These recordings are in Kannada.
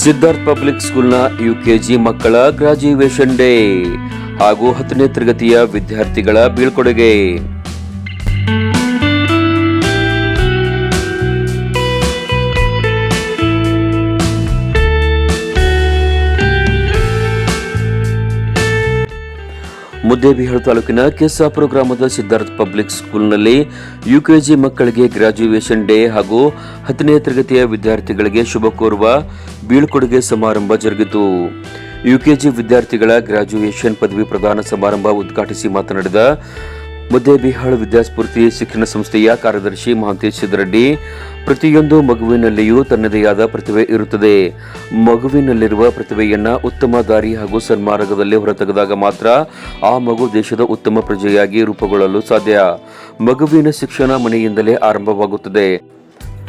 ಸಿದ್ಧಾರ್ಥ್ ಪಬ್ಲಿಕ್ ಸ್ಕೂಲ್ನ ಯುಕೆಜಿ ಮಕ್ಕಳ ಗ್ರಾಜ್ಯುಯೇಷನ್ ಡೇ ಹಾಗೂ ಹತ್ತನೇ ತರಗತಿಯ ವಿದ್ಯಾರ್ಥಿಗಳ ಬೀಳ್ಕೊಡುಗೆ. ಮುದ್ದೇಬಿಹಾಳ್ ತಾಲೂಕಿನ ಕೆಸಾಪುರ ಗ್ರಾಮದ ಸಿದ್ಧಾರ್ಥ ಪಬ್ಲಿಕ್ ಸ್ಕೂಲ್ನಲ್ಲಿ ಯುಕೆಜಿ ಮಕ್ಕಳಿಗೆ ಗ್ರಾಜ್ಯುಯೇಷನ್ ಡೇ ಹಾಗೂ ಹತ್ತನೇ ತರಗತಿಯ ವಿದ್ಯಾರ್ಥಿಗಳಿಗೆ ಶುಭ ಕೋರುವ ಬೀಳ್ಕೊಡುಗೆ ಸಮಾರಂಭ ಜರುಗಿತು. ಯುಕೆಜಿ ವಿದ್ಯಾರ್ಥಿಗಳ ಗ್ರಾಜ್ಯುಯೇಷನ್ ಪದವಿ ಪ್ರದಾನ ಸಮಾರಂಭ ಉದ್ಘಾಟಿಸಿ ಮಾತನಾಡಿದ ಮುದ್ದೇಬಿಹಾಳ್ ವಿದ್ಯಾಸ್ಫೂರ್ತಿ ಶಿಕ್ಷಣ ಸಂಸ್ಥೆಯ ಕಾರ್ಯದರ್ಶಿ ಮಹಾಂತೇಶ್ ಸಿದ್ದರೆಡ್ಡಿ ಪ್ರತಿಯೊಂದು ಮಗುವಿನಲ್ಲಿಯೂ ತನ್ನದೇ ಆದ ಪ್ರತಿಭೆ ಇರುತ್ತದೆ. ಮಗುವಿನಲ್ಲಿರುವ ಪ್ರತಿಭೆಯನ್ನ ಉತ್ತಮ ದಾರಿ ಹಾಗೂ ಸನ್ಮಾರ್ಗದಲ್ಲಿ ಹೊರತೆಗೆದಾಗ ಮಾತ್ರ ಆ ಮಗು ದೇಶದ ಉತ್ತಮ ಪ್ರಜೆಯಾಗಿ ರೂಪುಗೊಳ್ಳಲು ಸಾಧ್ಯ. ಮಗುವಿನ ಶಿಕ್ಷಣ ಮನೆಯಿಂದಲೇ ಆರಂಭವಾಗುತ್ತದೆ.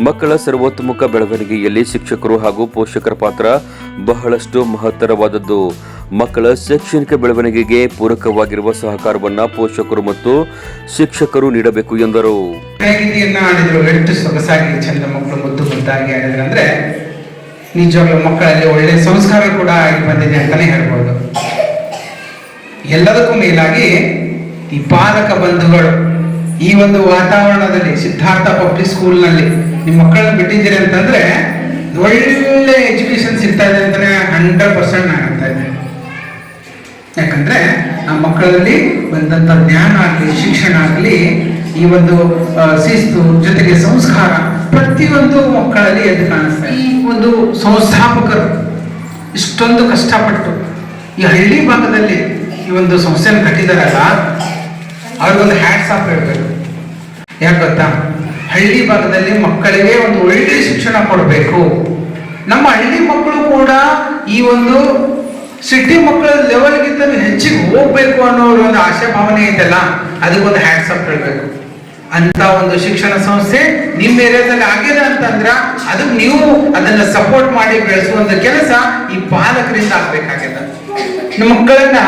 ಮಕ್ಕಳ ಸರ್ವೋತ್ತಮುಖ ಬೆಳವಣಿಗೆಯಲ್ಲಿ ಶಿಕ್ಷಕರು ಹಾಗೂ ಪೋಷಕರ ಪಾತ್ರ ಬಹಳಷ್ಟು ಮಹತ್ತರವಾದದ್ದು. ಮಕ್ಕಳ ಶೈಕ್ಷಣಿಕ ಬೆಳವಣಿಗೆಗೆ ಪೂರಕವಾಗಿರುವ ಸಹಕಾರವನ್ನು ಪೋಷಕರು ಮತ್ತು ಶಿಕ್ಷಕರು ನೀಡಬೇಕು ಎಂದರು. ಎಷ್ಟು ಸೊಗಸಾಗಿ ಚಂದ ಮಕ್ಕಳು ಮತ್ತು ಮುದ್ದಾಗಿ ಅಂದ್ರೆ ನಿಜವಾಗ್ಲೂ ಮಕ್ಕಳಲ್ಲಿ ಒಳ್ಳೆ ಸಂಸ್ಕಾರ ಕೂಡ ಆಗಿ ಬಂದಿದೆ ಅಂತಾನೆ ಹೇಳ್ಬೋದು. ಎಲ್ಲದಕ್ಕೂ ಮೇಲಾಗಿ ಈ ಪಾಲಕ ಬಂಧುಗಳು ಈ ಒಂದು ವಾತಾವರಣದಲ್ಲಿ ಸಿದ್ಧಾರ್ಥ ಪಬ್ಲಿಕ್ ಸ್ಕೂಲ್ನಲ್ಲಿ ನಿಮ್ಮ ಮಕ್ಕಳನ್ನ ಬಿಟ್ಟಿದ್ದೀರಿ ಅಂತಂದ್ರೆ ಒಳ್ಳೆ ಎಜುಕೇಶನ್ ಸಿಗ್ತಾ ಇದೆ ಅಂತಾನೆ ಹಂಡ್ರೆಡ್ ಪರ್ಸೆಂಟ್ ಯಾಕಂದ್ರೆ ನಮ್ಮ ಮಕ್ಕಳಲ್ಲಿ ಬಂದಂತ ಜ್ಞಾನ ಆಗಲಿ, ಶಿಕ್ಷಣ ಆಗಲಿ, ಈ ಒಂದು ಶಿಸ್ತು ಜೊತೆಗೆ ಸಂಸ್ಕಾರ ಪ್ರತಿಯೊಂದು ಮಕ್ಕಳಲ್ಲಿ ಎದ್ದು ಕಾಣಿಸ್ತಾರೆ ಈ ಒಂದು ಸಂಸ್ಥಾಪಕರು ಇಷ್ಟೊಂದು ಕಷ್ಟಪಟ್ಟು ಈ ಹಳ್ಳಿ ಭಾಗದಲ್ಲಿ ಈ ಒಂದು ಸಂಸ್ಥೆಯನ್ನು ಕಟ್ಟಿದಾರಲ್ಲ, ಅವ್ರಿಗೊಂದು ಹ್ಯಾಟ್ಸ್ ಆಫ್ ಹೇಳ್ಬೇಕು ಯಾಕೆ ಗೊತ್ತಾ? ಹಳ್ಳಿ ಭಾಗದಲ್ಲಿ ಮಕ್ಕಳಿಗೆ ಒಂದು ಒಳ್ಳೆಯ ಶಿಕ್ಷಣ ಕೊಡಬೇಕು. ನಮ್ಮ ಹಳ್ಳಿ ಮಕ್ಕಳು ಕೂಡ ಈ ಒಂದು ಸಿಟಿ ಮಕ್ಕಳ ಲೆವೆಲ್ಗಿಂತ ಹೆಚ್ಚಿಗೆ ಹೋಗ್ಬೇಕು ಅನ್ನೋ ಒಂದು ಆಶಾ ಭಾವನೆ ಇದೆಲ್ಲ ಅದಕ್ಕೊಂದು ಹ್ಯಾಂಡ್ಸ್ ಅಪ್ ಹೇಳ್ಬೇಕು. ಅಂತ ಒಂದು ಶಿಕ್ಷಣ ಸಂಸ್ಥೆ ನಿಮ್ಮ ಏರಿಯಾದಲ್ಲಿ ಆಗಿದೆ ಅಂತಂದ್ರ ಅದಕ್ಕೆ ನೀವು ಅದನ್ನ ಸಪೋರ್ಟ್ ಮಾಡಿ ಬೆಳೆಸುವಂತ ಕೆಲಸ ಈ ಪಾಲಕರಿಂದ ಆಗ್ಬೇಕಾಗಿದೆ ನಮ್ಮ ಮಕ್ಕಳನ್ನ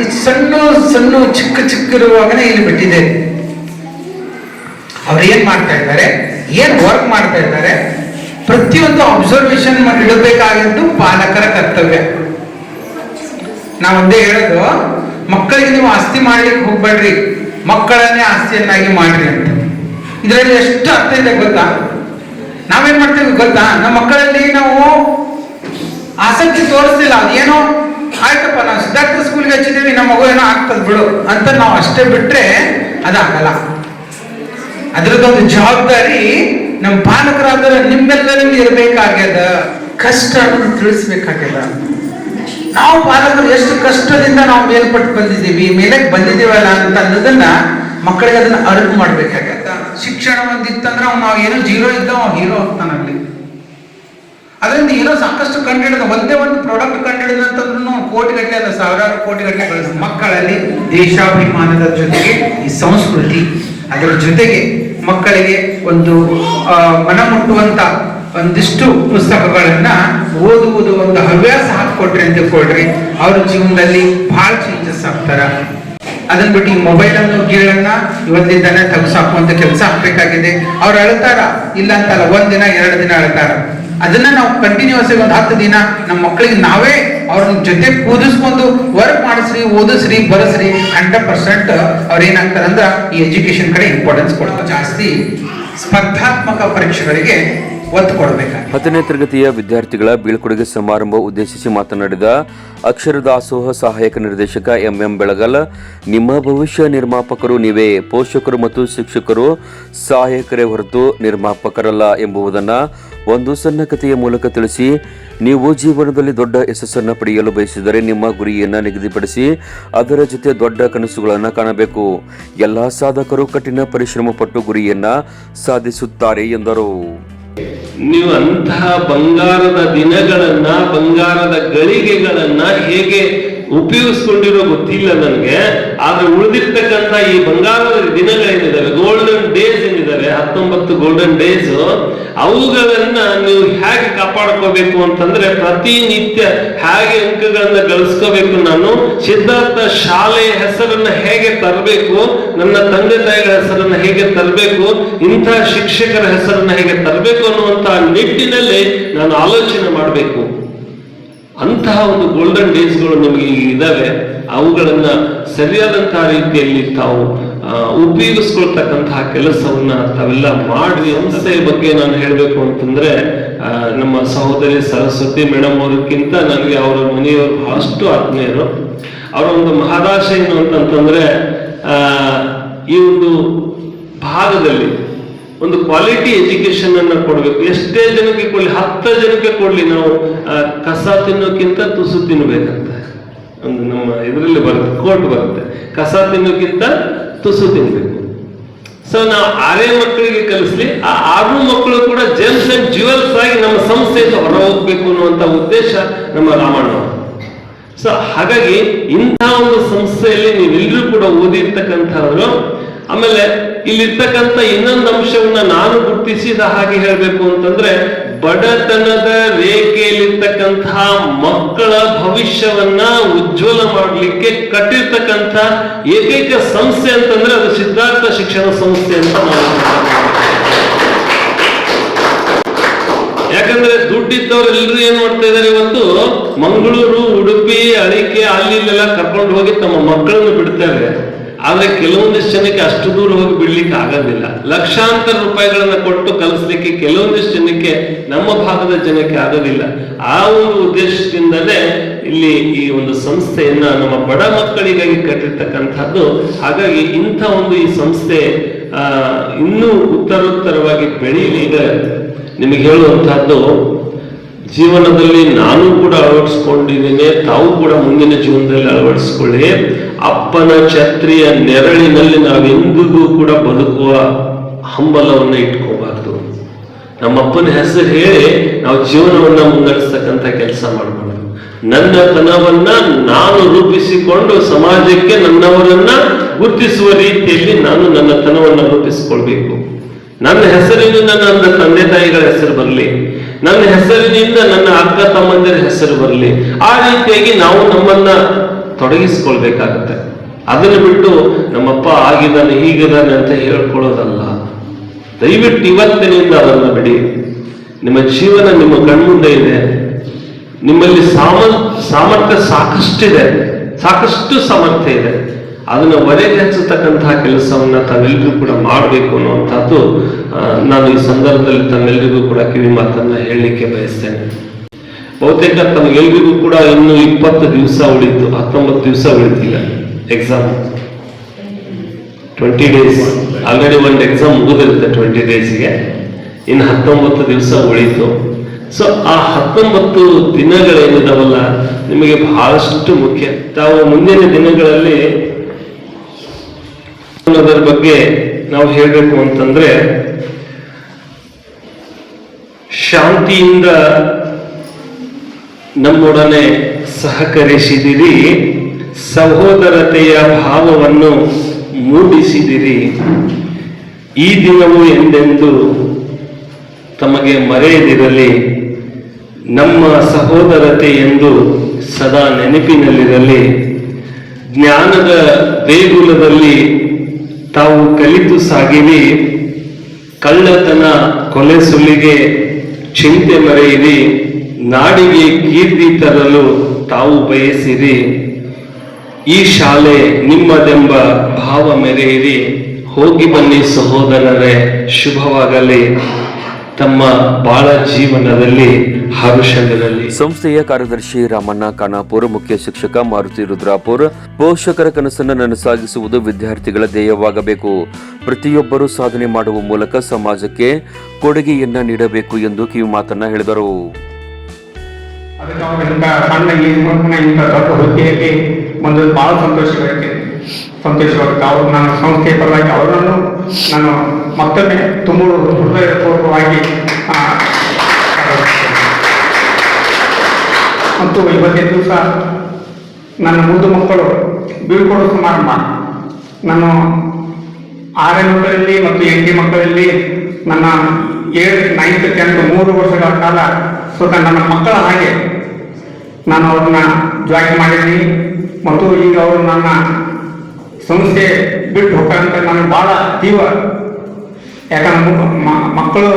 ಈ ಸಣ್ಣ ಸಣ್ಣ, ಚಿಕ್ಕ ಚಿಕ್ಕ ಇರುವಾಗನೇ ಇಲ್ಲಿ ಬಿಟ್ಟಿದೆ. ಅವ್ರು ಏನ್ ಮಾಡ್ತಾ ಇದ್ದಾರೆ? ಏನ್ ವರ್ಕ್ ಮಾಡ್ತಾ ಇದ್ದಾರೆ? ಪ್ರತಿಯೊಂದು ಅಬ್ಸರ್ವೇಷನ್ ಇಡಬೇಕಾಗಿದ್ದು ಪಾಲಕರ ಕರ್ತವ್ಯ. ನಾವೊಂದೇ ಹೇಳೋದು, ಮಕ್ಕಳಿಗೆ ನೀವು ಆಸ್ತಿ ಮಾಡ್ಲಿಕ್ಕೆ ಹೋಗ್ಬೇಡ್ರಿ. ಮಕ್ಕಳನ್ನೇ ಆಸ್ತಿಯನ್ನಾಗಿ ಮಾಡ್ರಿ ಅಂತ. ಇದರಲ್ಲಿ ಎಷ್ಟು ಅರ್ಥ ಇದೆ ಗೊತ್ತಾ? ನಾವೇನ್ ಮಾಡ್ತೀವಿ ಗೊತ್ತಾ? ನಮ್ಮ ಮಕ್ಕಳಲ್ಲಿ ನಾವು ಆಸಕ್ತಿ ತೋರಿಸ್ತಿಲ್ಲ, ಅದೇನೋ, ಆಯ್ತಪ್ಪ ನಾವು ಸಿದ್ಧಾರ್ಥ ಸ್ಕೂಲ್ಗೆ ಹಚ್ಚಿದ್ದೀವಿ ನಮ್ಮ ಮಗು ಏನೋ ಆಗ್ತದ ಬಿಡು ಅಂತ ನಾವು ಅಷ್ಟೇ ಬಿಟ್ರೆ ಅದಾಗಲ್ಲ. ಅದರದ್ದೊಂದು ಜವಾಬ್ದಾರಿ ನಮ್ಮ ಪಾಲಕರಾದ್ರೆ ನಿಮ್ಮೆಲ್ಲರಿಗೂ ಇರಬೇಕಾಗ್ಯದ. ಕಷ್ಟ ಅನ್ನೋದು ತಿಳಿಸ್ಬೇಕಾಗ್ಯದ. ನಾವು ಪಾಲಕರು ಎಷ್ಟು ಕಷ್ಟದಿಂದ ನಾವು ಮೇಲ್ಪಟ್ಟು ಬಂದಿದ್ದೀವಿ, ಮೇಲಕ್ಕೆ ಬಂದಿದ್ದೀವಲ್ಲ ಅಂತ ಅನ್ನೋದನ್ನ ಮಕ್ಕಳಿಗೆ ಅದನ್ನ ಅರಿವು ಮಾಡ್ಬೇಕಾಗತ್ತ ಶಿಕ್ಷಣ ಒಂದಿತ್ತಂದ್ರೆ ಅವ್ನು ನಾವು ಏನೋ ಜೀರೋ ಇದ್ದ ಅವ್ನು ಹೀರೋ ಆಗ್ತಾನಲ್ಲಿ ಅದರಿಂದ ಏನೋ ಸಾಕಷ್ಟು ಕಂಡಿಡಿದ ಒಂದೇ ಒಂದು ಪ್ರಾಡಕ್ಟ್ ಕಂಡಿಡಿದಂತಂದ್ರೂ ಕೋಟಿಗಟ್ಟಲೆ ಅಲ್ಲ, ಸಾವಿರಾರು ಕೋಟಿಗಟ್ಟಲೆ ಗಳಿಸ ಮಕ್ಕಳಲ್ಲಿ ದೇಶಾಭಿಮಾನದ ಜೊತೆಗೆ ಈ ಸಂಸ್ಕೃತಿ, ಅದರ ಜೊತೆಗೆ ಮಕ್ಕಳಿಗೆ ಒಂದು ಮನ ಮುಟ್ಟುವಂತ ಒಂದಿಷ್ಟು ಪುಸ್ತಕಗಳನ್ನ ಓದುವುದು ಒಂದು ಹವ್ಯಾಸ ಹಾಕೊಟ್ರಿ ಅಂತ ಕೊಡ್ರಿ ಅವ್ರ ಜೀವನದಲ್ಲಿ ಬಹಳ ಚೇಂಜಸ್ ಆಗ್ತಾರ. ಅದನ್ನ ಬಿಟ್ಟು ಈ ಮೊಬೈಲ್ ಅನ್ನು ಗೀಳನ್ನ ಇವತ್ತಿಂದಾನೆ ತೆಗೆಸಾಕುವಂತ ಕೆಲಸ ಹಾಕ್ಬೇಕಾಗಿದೆ ಅವ್ರು ಅಳ್ತಾರ? ಇಲ್ಲ ಅಂತಲ್ಲ, ಒಂದ್ ದಿನ, ಎರಡು ದಿನ ಅಳ್ತಾರ. ಅದನ್ನ ನಾವು ಕಂಟಿನ್ಯೂಸ್ ಆಗಿ ಒಂದು ಹತ್ತು ದಿನ ನಮ್ಮ ಮಕ್ಕಳಿಗೆ ನಾವೇ ಅವ್ರ ಜೊತೆ ಕೂದಿಸ್ಕೊಂಡು ವರ್ಕ್ ಮಾಡಿಸ್ರಿ, ಓದಿಸ್ರಿ, ಬರಸ್ರಿ ಹಂಡ್ರೆಡ್ ಪರ್ಸೆಂಟ್ ಅವ್ರು ಏನಾಗ್ತಾರಂದ್ರ ಈ ಎಜುಕೇಶನ್ ಕಡೆ ಇಂಪಾರ್ಟೆನ್ಸ್ ಕೊಡ್ತಾರೆ. ಜಾಸ್ತಿ ಸ್ಪರ್ಧಾತ್ಮಕ ಪರೀಕ್ಷೆಗಳಿಗೆ ಒತ್ತು ಕೊಡಬೇಕಾಗಿ ಹತ್ತನೇ ತರಗತಿಯ ವಿದ್ಯಾರ್ಥಿಗಳ ಬೀಳ್ಕೊಡುಗೆ ಸಮಾರಂಭ ಉದ್ದೇಶಿಸಿ ಮಾತನಾಡಿದ ಅಕ್ಷರ ದಾಸೋಹ ಸಹಾಯಕ ನಿರ್ದೇಶಕ ಎಂಎಂ ಬೆಳಗಲ್, ನಿಮ್ಮ ಭವಿಷ್ಯ ನಿರ್ಮಾಪಕರು ನೀವೇ, ಪೋಷಕರು ಮತ್ತು ಶಿಕ್ಷಕರು ಸಹಾಯಕರೇ ಹೊರತು ನಿರ್ಮಾಪಕರಲ್ಲ ಎಂಬುದನ್ನ ಒಂದು ಸಣ್ಣ ಕಥೆಯ ಮೂಲಕ ತಿಳಿಸಿ, ನೀವು ಜೀವನದಲ್ಲಿ ದೊಡ್ಡ ಯಶಸ್ಸನ್ನು ಪಡೆಯಲು ಬಯಸಿದರೆ ನಿಮ್ಮ ಗುರಿಯನ್ನು ನಿಗದಿಪಡಿಸಿ ಅದರ ಜೊತೆ ದೊಡ್ಡ ಕನಸುಗಳನ್ನು ಕಾಣಬೇಕು. ಎಲ್ಲ ಸಾಧಕರು ಕಠಿಣ ಪರಿಶ್ರಮ ಪಟ್ಟು ಗುರಿಯನ್ನು ಸಾಧಿಸುತ್ತಾರೆ ಎಂದರು. ನೀವು ಅಂತಹ ಬಂಗಾರದ ದಿನಗಳನ್ನ ಬಂಗಾರದ ಗಳಿಗೆಗಳನ್ನ ಹೇಗೆ ಉಪಯೋಗಿಸ್ಕೊಂಡಿರೋ ಗೊತ್ತಿಲ್ಲ ನನಗೆ ಆದ್ರೆ ಉಳಿದಿರ್ತಕ್ಕಂಥ ಈ ಬಂಗಾರದ ದಿನಗಳೇನಿದಾವೆ ಗೋಲ್ಡನ್ ಡೇಸ್ ಏನಿದಾವೆ ಹತ್ತೊಂಬತ್ತು ಗೋಲ್ಡನ್ ಡೇಸ್ ಅವುಗಳನ್ನ ನೀವು ಹೇಗೆ ಕಾಪಾಡ್ಕೋಬೇಕು ಅಂತಂದ್ರೆ ಪ್ರತಿನಿತ್ಯ ಹೇಗೆ ಅಂಕಗಳನ್ನ ಗಳಿಸ್ಕೋಬೇಕು ನಾನು, ಸಿದ್ಧಾರ್ಥ ಶಾಲೆಯ ಹೆಸರನ್ನ ಹೇಗೆ ತರಬೇಕು, ನನ್ನ ತಂದೆ ತಾಯಿಗಳ ಹೆಸರನ್ನ ಹೇಗೆ ತರಬೇಕು, ಇಂಥ ಶಿಕ್ಷಕರ ಹೆಸರನ್ನ ಹೇಗೆ ತರಬೇಕು ಅನ್ನುವಂತಹ ನಿಟ್ಟಿನಲ್ಲಿ ನಾನು ಆಲೋಚನೆ ಮಾಡಬೇಕು. ಅಂತಹ ಒಂದು ಗೋಲ್ಡನ್ ಡೇಸ್ಗಳು ನಿಮಗೆ ಇದಾವೆ ಅವುಗಳನ್ನ ಸರಿಯಾದಂತಹ ರೀತಿಯಲ್ಲಿ ತಾವು ಉಪಯೋಗಿಸ್ಕೊಳ್ತಕ್ಕಂತಹ ಕೆಲಸವನ್ನ ತಾವೆಲ್ಲ ಮಾಡಿ ಸಂಸ್ಥೆಯ ಬಗ್ಗೆ ನಾನು ಹೇಳಬೇಕು ಅಂತಂದ್ರೆ ನಮ್ಮ ಸಹೋದರಿ ಸರಸ್ವತಿ ಮೇಡಮ್ ಅವರಕ್ಕಿಂತ ನನಗೆ ಅವರ ಮನೆಯವರು ಬಹಳಷ್ಟು ಆತ್ಮೀಯರು. ಅವರ ಒಂದು ಮಹಾದಾಶ ಏನು ಅಂತಂತಂದ್ರೆ ಈ ಒಂದು ಭಾಗದಲ್ಲಿ ಒಂದು ಕ್ವಾಲಿಟಿ ಎಜುಕೇಶನ್ ಅನ್ನ ಕೊಡಬೇಕು. ಎಷ್ಟೇ ಜನಕ್ಕೆ ಕೊಡ್ಲಿ, ಹತ್ತು ಜನಕ್ಕೆ ಕೊಡ್ಲಿ ನಾವು ಕಸ ತಿನ್ನೋಕ್ಕಿಂತ ತುಸು ತಿನ್ಬೇಕಂತ. ಒಂದು ನಮ್ಮ ಇದರಲ್ಲಿ ಬರುತ್ತೆ, ಕೋರ್ಟ್ ಬರುತ್ತೆ. ಕಸ ತಿನ್ನೋಕ್ಕಿಂತ ತುಸು ತಿನ್ಬೇಕು ಸೊ ನಾವು ಆರೇ ಮಕ್ಕಳಿಗೆ ಕಲಿಸ್ಲಿ, ಆ ಆರು ಮಕ್ಕಳು ಕೂಡ ಜೆಮ್ಸ್ ಅಂಡ್ ಜುವೆಲ್ಸ್ ಆಗಿ ನಮ್ಮ ಸಂಸ್ಥೆಯಿಂದ ಹೊರ ಹೋಗ್ಬೇಕು ಅನ್ನುವಂತ ಉದ್ದೇಶ ನಮ್ಮ ರಾಮಣ್ಣ. ಸೊ ಹಾಗಾಗಿ ಇಂತಹ ಒಂದು ಸಂಸ್ಥೆಯಲ್ಲಿ ನೀವೆಲ್ಲರೂ ಕೂಡ ಓದಿರ್ತಕ್ಕಂಥವ್ರು, ಆಮೇಲೆ ಇಲ್ಲಿರ್ತಕ್ಕಂಥ ಇನ್ನೊಂದು ಅಂಶವನ್ನ ನಾನು ಗುರುತಿಸಿದ ಹಾಗೆ ಹೇಳಬೇಕು ಅಂತಂದ್ರೆ ಬಡತನದ ರೇಖೆಯಲ್ಲಿರ್ತಕ್ಕಂತಹ ಮಕ್ಕಳ ಭವಿಷ್ಯವನ್ನ ಉಜ್ವಲ ಮಾಡಲಿಕ್ಕೆ ಕಟ್ಟಿರ್ತಕ್ಕಂಥ ಏಕೈಕ ಸಂಸ್ಥೆ ಅಂತಂದ್ರೆ ಅದು ಸಿದ್ಧಾರ್ಥ ಶಿಕ್ಷಣ ಸಂಸ್ಥೆ ಅಂತ ನಾವು ಯಾಕಂದ್ರೆ ದುಡ್ಡಿದ್ದವರೆಲ್ಲರೂ ಏನ್ ಮಾಡ್ತಾ ಇದಾರೆ ಇವತ್ತು? ಮಂಗಳೂರು, ಉಡುಪಿ, ಅಡಿಕೆ ಅಲ್ಲಿ ಕರ್ಕೊಂಡು ಹೋಗಿ ತಮ್ಮ ಮಕ್ಕಳನ್ನು ಬಿಡ್ತಾರೆ. ಆದ್ರೆ ಕೆಲವೊಂದಿಷ್ಟು ಜನಕ್ಕೆ ಅಷ್ಟು ದೂರ ಹೋಗಿ ಬಿಡ್ಲಿಕ್ಕೆ ಆಗೋದಿಲ್ಲ ಲಕ್ಷಾಂತರ ರೂಪಾಯಿಗಳನ್ನ ಕೊಟ್ಟು ಕಲಿಸ್ಲಿಕ್ಕೆ ಕೆಲವೊಂದಿಷ್ಟು ಜನಕ್ಕೆ, ನಮ್ಮ ಭಾಗದ ಜನಕ್ಕೆ ಆಗೋದಿಲ್ಲ. ಆ ಒಂದು ಉದ್ದೇಶದಿಂದಲೇ ಇಲ್ಲಿ ಈ ಒಂದು ಸಂಸ್ಥೆಯನ್ನ ನಮ್ಮ ಬಡ ಮಕ್ಕಳಿಗಾಗಿ ಕಟ್ಟಿರ್ತಕ್ಕಂಥದ್ದು. ಹಾಗಾಗಿ ಇಂಥ ಒಂದು ಈ ಸಂಸ್ಥೆ ಇನ್ನೂ ಉತ್ತರೋತ್ತರವಾಗಿ ಬೆಳೀಲಿದೆ ನಿಮಗೆ ಹೇಳುವಂತಹದ್ದು ಜೀವನದಲ್ಲಿ ನಾನು ಕೂಡ ಅಳವಡಿಸ್ಕೊಂಡಿದ್ದೇನೆ, ತಾವು ಕೂಡ ಮುಂದಿನ ಜೀವನದಲ್ಲಿ ಅಳವಡಿಸ್ಕೊಳ್ಳಿ. ಅಪ್ಪನ ಛತ್ರಿಯ ನೆರಳಿನಲ್ಲಿ ನಾವೆಂದಿಗೂ ಕೂಡ ಬದುಕುವ ಹಂಬಲವನ್ನು ಇಟ್ಕೋಬಾರ್ದು. ನಮ್ಮಪ್ಪನ ಹೆಸರು ಹೇಳಿ ನಾವು ಜೀವನವನ್ನ ಮುನ್ನಡೆಸ್ತಕ್ಕಂಥ ಕೆಲಸ ಮಾಡಬಾರ್ದು ನನ್ನ ತನವನ್ನ ನಾನು ರೂಪಿಸಿಕೊಂಡು ಸಮಾಜಕ್ಕೆ ನನ್ನವರನ್ನ ಗುರುತಿಸುವ ರೀತಿಯಲ್ಲಿ ನಾನು ನನ್ನ ತನವನ್ನು ರೂಪಿಸಿಕೊಳ್ಬೇಕು. ನನ್ನ ಹೆಸರಿನಿಂದ ನನ್ನ ತಂದೆ ತಾಯಿಗಳ ಹೆಸರು ಬರಲಿ. ನನ್ನ ಹೆಸರಿನಿಂದ ನನ್ನ ಅಕ್ಕ ತಮ್ಮಂದಿರ ಹೆಸರು ಬರಲಿ. ಆ ರೀತಿಯಾಗಿ ನಾವು ನಮ್ಮನ್ನ ತೊಡಗಿಸ್ಕೊಳ್ಬೇಕಾಗತ್ತೆ. ಅದನ್ನು ಬಿಟ್ಟು ನಮ್ಮಪ್ಪ ಆಗಿದ್ದಾನೆ, ಹೀಗಿದ್ದಾನೆ ಅಂತ ಹೇಳ್ಕೊಳ್ಳೋದಲ್ಲ. ದಯವಿಟ್ಟು ಇವತ್ತಿನಿಂದ ಅದನ್ನು ಬಿಡಿ. ನಿಮ್ಮ ಜೀವನ ನಿಮ್ಮ ಕಣ್ಮುಂದೆ ಇದೆ. ನಿಮ್ಮಲ್ಲಿ ಸಾಮ, ಸಾಮರ್ಥ್ಯ ಸಾಕಷ್ಟಿದೆ. ಸಾಕಷ್ಟು ಸಾಮರ್ಥ್ಯ ಇದೆ. ಅದನ್ನ ಒಲೆ ಹಚ್ಚತಕ್ಕಂತಹ ಕೆಲಸವನ್ನ ತಮ್ಮೆಲ್ಲರಿಗೂ ಕೂಡ ಮಾಡಬೇಕು ಅನ್ನುವಂಥದ್ದು ನಾನು ಈ ಸಂದರ್ಭದಲ್ಲಿ ತಮ್ಮೆಲ್ಲರಿಗೂ ಕೂಡ ಕಿವಿ ಮಾತನ್ನ ಹೇಳಲಿಕ್ಕೆ ಬಯಸ್ತೇನೆ. ಬಹುತೇಕ ತಮಗೆಲ್ಲರಿಗೂ ಕೂಡ ಇನ್ನು ಇಪ್ಪತ್ತು ದಿವಸ ಉಳಿತು, ಹತ್ತೊಂಬತ್ತು ದಿವಸ ಉಳಿತಿಲ್ಲ ಎಕ್ಸಾಮ್ ಟ್ವೆಂಟಿ ಡೇಸ್ ಆಲ್ರೆಡಿ ಒಂದು ಎಕ್ಸಾಮ್ ಮುಗಿದಿರುತ್ತೆ ಟ್ವೆಂಟಿ ಡೇಸ್ಗೆ ಇನ್ನು ಹತ್ತೊಂಬತ್ತು ದಿವಸ ಉಳಿತು. ಸೊ ಆ ಹತ್ತೊಂಬತ್ತು ದಿನಗಳೇನಿದಾವಲ್ಲ, ನಿಮಗೆ ಬಹಳಷ್ಟು ಮುಖ್ಯ. ತಾವು ಮುಂದಿನ ದಿನಗಳಲ್ಲಿ ಅದರ ಬಗ್ಗೆ ನಾವು ಹೇಳಬೇಕು ಅಂತಂದ್ರೆ, ಶಾಂತಿಯಿಂದ ನಮ್ಮೊಡನೆ ಸಹಕರಿಸಿದಿರಿ, ಸಹೋದರತೆಯ ಭಾವವನ್ನು ಮೂಡಿಸಿದಿರಿ. ಈ ದಿನವು ಎಂದೆಂದು ತಮಗೆ ಮರೆಯದಿರಲಿ, ನಮ್ಮ ಸಹೋದರತೆ ಎಂದು ಸದಾ ನೆನಪಿನಲ್ಲಿರಲಿ. ಜ್ಞಾನದ ದೇಗುಲದಲ್ಲಿ ತಾವು ಕಲಿತು ಸಾಗಿವಿ ಕಳ್ಳತನ ಕೊಲೆ ಸುಲಿಗೆ ಚಿಂತೆ ಮರೆಯಿರಿ, ನಾಡಿಗೆ ಕೀರ್ತಿ ತರಲು ತಾವು ಬಯಸಿರಿ. ಈ ಶಾಲೆ ನಿಮ್ಮದೆಂಬ ಭಾವ ಮೆರೆಯಿರಿ. ಹೋಗಿ ಬನ್ನಿ ಸಹೋದರರೇ, ಶುಭವಾಗಲಿ. ತಮ್ಮ ಬಾಳ ಜೀವನದಲ್ಲಿ ಹರುಷಗಳಲ್ಲಿ ಸಂಸ್ಥೆಯ ಕಾರ್ಯದರ್ಶಿ ರಾಮಣ್ಣ ಖಾನಾಪುರ್ ಮುಖ್ಯ ಶಿಕ್ಷಕ ಮಾರುತಿ ರುದ್ರಾಪುರ್ ಪೋಷಕರ ಕನಸನ್ನು ನನಸಾಗಿಸುವುದು ವಿದ್ಯಾರ್ಥಿಗಳ ಧ್ಯೇಯವಾಗಬೇಕು. ಪ್ರತಿಯೊಬ್ಬರೂ ಸಾಧನೆ ಮಾಡುವ ಮೂಲಕ ಸಮಾಜಕ್ಕೆ ಕೊಡುಗೆಯನ್ನ ನೀಡಬೇಕು ಎಂದು ಕಿವಿ ಮಾತನ್ನ ಹೇಳಿದರು. ಅದಕ್ಕೆ ಸಣ್ಣ ಈ ಮೂರ್ಖನ ಇಂಥ ದೊಡ್ಡ ಹುದ್ದೆಯಲ್ಲಿ ಒಂದು ಬಹಳ ಸಂತೋಷವಾಗಿದೆ ಸಂತೋಷವಾಗುತ್ತೆ ಅವ್ರು ನನ್ನ ಸಂಸ್ಥೆಯ ಪರವಾಗಿ ಅವರನ್ನು ನಾನು ಮತ್ತೊಮ್ಮೆ ತುಂಬ ಹೃದಯಪೂರ್ವಕವಾಗಿ. ಮತ್ತು ಇವತ್ತಿನ ದಿವಸ ನನ್ನ ಮೂರು ಮಕ್ಕಳು ಬೀಳ್ಕೊಡೋ ಸಮಾರಂಭ ನಾನು ಆರನೇ ಮಕ್ಕಳಲ್ಲಿ ಮತ್ತು ಎಂಟನೇ ಮಕ್ಕಳಲ್ಲಿ ನನ್ನ ಏಳು, ನೈನ್ತ್, ಟೆಂತ್, ಮೂರು ವರ್ಷಗಳ ಕಾಲ ಸ್ವತಃ ನನ್ನ ಮಕ್ಕಳ ಹಾಗೆ ನಾನು ಅವ್ರನ್ನ ಜಾಯಿನ್ ಮಾಡಿದ್ದೀನಿ ಮತ್ತು ಈಗ ಅವರು ನನ್ನ ಸಂಸ್ಥೆ ಬಿಟ್ಟು ಹೋಗ್ತಾರಂತ ನನಗೆ ಭಾಳ ತೀವ್ರ ಯಾಕಂದ್ರೆ ಮಕ್ಕಳು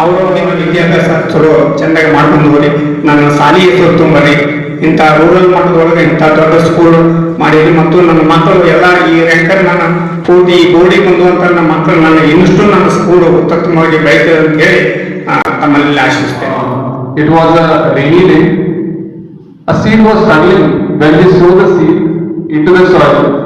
ಅವರು ನಿಮ್ಮ ವಿದ್ಯಾಭ್ಯಾಸ ಚಲೋ ಚೆಂದಾಗಿ ಮಾಡ್ಕೊಂಡು ಹೋಗ್ರಿ ನನ್ನ ಶಾಲಿ ಹೆಸರು ತುಂಬರಿ ಇಂಥ ರೂರಲ್ ಮಟ್ಟದೊಳಗೆ ಇಂಥ ದೊಡ್ಡ ಸ್ಕೂಲ್ ಮಾಡೀರಿ ಮತ್ತು ನನ್ನ ಮಕ್ಕಳು ಎಲ್ಲ ಈ ರ್ಯಾಂಕರ್ ನನ್ನ ಪೂರ್ತಿ ಗೋಡಿ ಬಂದುವಂತ ನನ್ನ ಮಕ್ಕಳು ನನ್ನ ಇನ್ನಷ್ಟು ನನ್ನ ಸ್ಕೂಲ್ ಉತ್ತಮವಾಗಿ ಬೆಳೀತದೆ ಅಂತ ಹೇಳಿ ತಮ್ಮಲ್ಲಿ ಆಶಿಸ್ತೇನೆ. It was a rainy a A was when we sow the seed into the soil.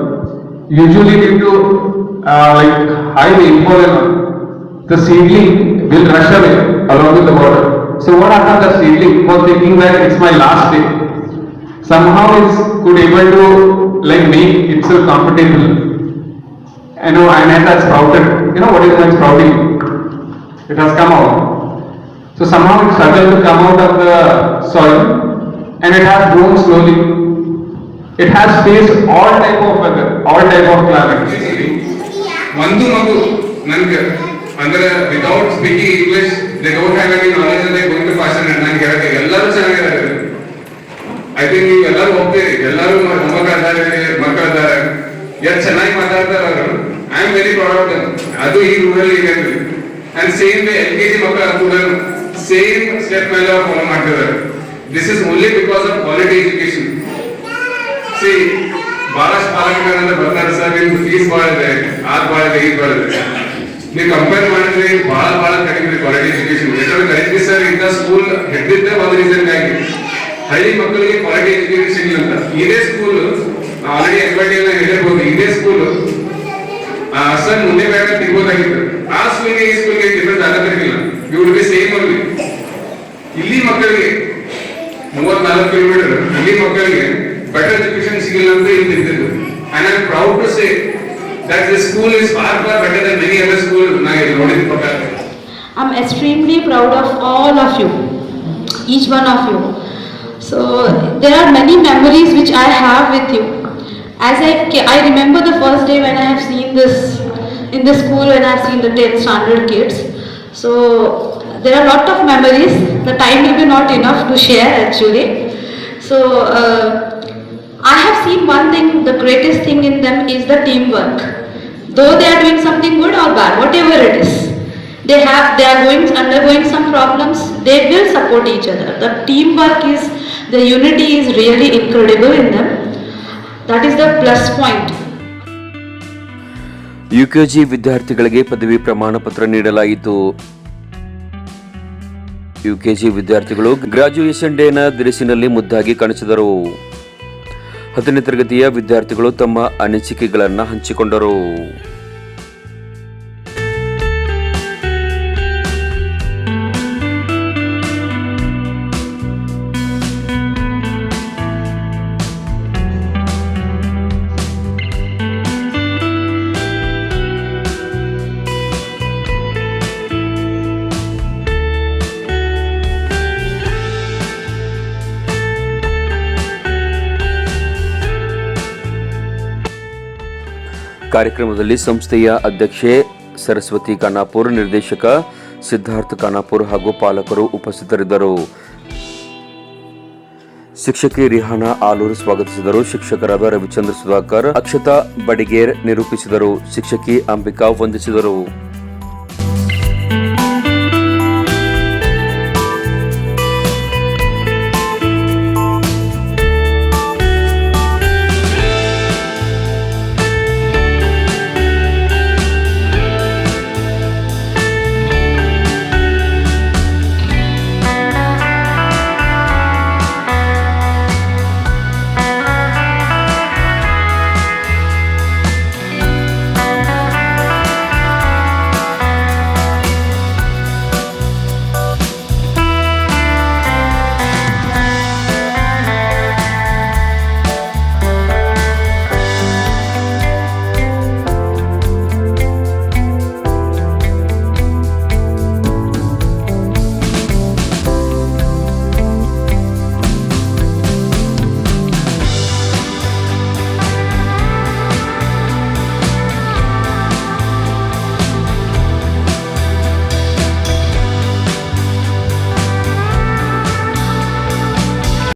Usually due to uh, like high rainfall the seedling will rush away along with the water. So what happened, the seedling was thinking that it's my last day. Somehow it's could able to like make itself comfortable. You know, and it has sprouted. You know what is meant sprouting? It has come out. So somehow it struggled to come out of the soil and it has grown slowly. It has faced all type of weather, all type of climate. ಒಂದು ಮಗು ನನ್ಗೆ, ಅಂದ್ರೆ without speaking English they don't have any knowledge they going to pass ನನ್ಗೆ ಹೇಳಕ್ಕೆ ಎಲ್ಲರೂ ಚೆನ್ನಾಗಿದ್ದಾರೆ. ಐ ಥಿಂಕ್ ನೀವು ಎಲ್ಲರೂ ಹೋಗ್ತೀರಿ, ಎಲ್ಲರೂ ಮೊಮ್ಮಕ್ಕಳಿದ್ದಾರೆ ಮಕ್ಕಳಿದ್ದಾರೆ ಎಷ್ಟು ಚೆನ್ನಾಗಿ ಮಾತಾಡ್ತಾರೆ ಅವರು. ಐ ಆಮ್ ವೆರಿ ಪ್ರೌಡ್ ಅದು ಈ ರೂರಲ್ ಈಗ and same way L K G ಮಕ್ಕಳ ಕೂಡ ಸೇಮ್ ಸ್ಟೆಪ್ ಮೇಲೆ ಅವ್ರು ಫಾಲೋ ಮಾಡ್ತಿದ್ದಾರೆ. This is only because of quality education C ಪಾಲಕರನ್ನ ಬರ್ತಾರೆ ಸರ್ ನಿಮ್ದು ಫೀಸ್ ಭಾಳ ಇದೆ ಆದ್ ಭಾಳ ಇದೆ ಈದ್ ಭಾಳ ಇದೆ ನೀವು ಕಂಪೇರ್ ಮಾಡಿದ್ರೆ ಬಹಳ ಬಹಳ ಕಡಿಮೆ ಕ್ವಾಲಿಟಿ ಎಜುಕೇಶನ್ ಯಾಕಂದ್ರೆ ಕರೆಕ್ಟ್ಲಿ ಸರ್ ಇಂಥ ಸ್ಕೂಲ್ ಹಿಡಿದಿದ್ದೇ ಒಂದು ರೀಸನ್ ಆಗಿ ಹಳ್ಳಿ ಮಕ್ಕಳಿಗೆ ಕ್ವಾಲಿಟಿ ಎಜುಕೇಶನ್ ಸಿಗಲಿಲ್ಲ. ಅಂತ ಇದೇ ಸ್ಕೂಲ್ ಆಲ್ರೆಡಿ ಎಲ್ಲ ಹೇಳಿರ್ಬೋದು, ಇದೇ ಸ್ಕೂಲ್ ಸರ್ ಮುಂದೆ ಬೇಕಾದ್ರೆ ತಿರ್ಬೋದಾಗಿತ್ತು ಆ ಸ್ಕೂಲ್ಗೆ ಈ ಸ್ಕೂಲ್ಗೆ ಡಿಫ್ರೆನ್ಸ್ ಆಗತ್ತಿರಲಿಲ್ಲ ಇವ್ರು ಬಿ ಸೇಮ್ ಅಲ್ಲಿ ಇಲ್ಲಿ ಮಕ್ಕಳಿಗೆ ಮೂವತ್ನಾಲ್ಕು ಕಿಲೋಮೀಟರ್ ಇಲ್ಲಿ ಮಕ್ಕಳಿಗೆ ಬೆಟರ್ ಎಜುಕೇಶನ್ ಸಿಗಿಲ್ಲ ಅಂತ ಇಲ್ಲಿ ತಿಂತಿದ್ದು And I'm proud to say that this school is far far better than many other schools. I'm extremely proud of all of you, each one of you. So there are many memories which I have with you. As I, I remember the first day when I have seen this in the school when I have seen the 10th standard kids. So there are a lot of memories. The time will be not enough to share actually. So uh, I have seen one thing. The greatest thing in them is the teamwork. Though they are doing something good or bad, whatever it is, they have they are going undergoing some problems they will support each other the teamwork is the unity is really incredible in them that is the plus point UKG ವಿದ್ಯಾರ್ಥಿಗಳಿಗೆ ಪದವಿ ಪ್ರಮಾಣ ಪತ್ರ ನೀಡಲಾಯಿತು ಯುಕೆಜಿ ವಿದ್ಯಾರ್ಥಿಗಳು ಗ್ರಾಜ್ಯುಯೇಷನ್ ಡೇನ ದಿರಿಸಿನಲ್ಲಿ ಮುದ್ದಾಗಿ ಕಾಣಿಸಿದರು ಹತ್ತನೇ ತರಗತಿಯ ವಿದ್ಯಾರ್ಥಿಗಳು ತಮ್ಮ ಅನಿಸಿಕೆಗಳನ್ನು ಹಂಚಿಕೊಂಡರು. ಕಾರ್ಯಕ್ರಮದಲ್ಲಿ ಸಂಸ್ಥೆಯ ಅಧ್ಯಕ್ಷೆ ಸರಸ್ವತಿ ಖಾನಾಪುರ್, ನಿರ್ದೇಶಕ ಸಿದ್ಧಾರ್ಥ ಖಾನಾಪುರ್ ಹಾಗೂ ಪಾಲಕರು ಉಪಸ್ಥಿತರಿದ್ದರು. ಶಿಕ್ಷಕಿ ರಿಹಾನಾ ಆಲೂರು ಸ್ವಾಗತಿಸಿದರು. ಶಿಕ್ಷಕರಾದ ರವಿಚಂದ್ರ ಸುಧಾಕರ್, ಅಕ್ಷತಾ ಬಡಿಗೇರ್ ನಿರೂಪಿಸಿದರು. ಶಿಕ್ಷಕಿ ಅಂಬಿಕಾ ವಂದಿಸಿದರು.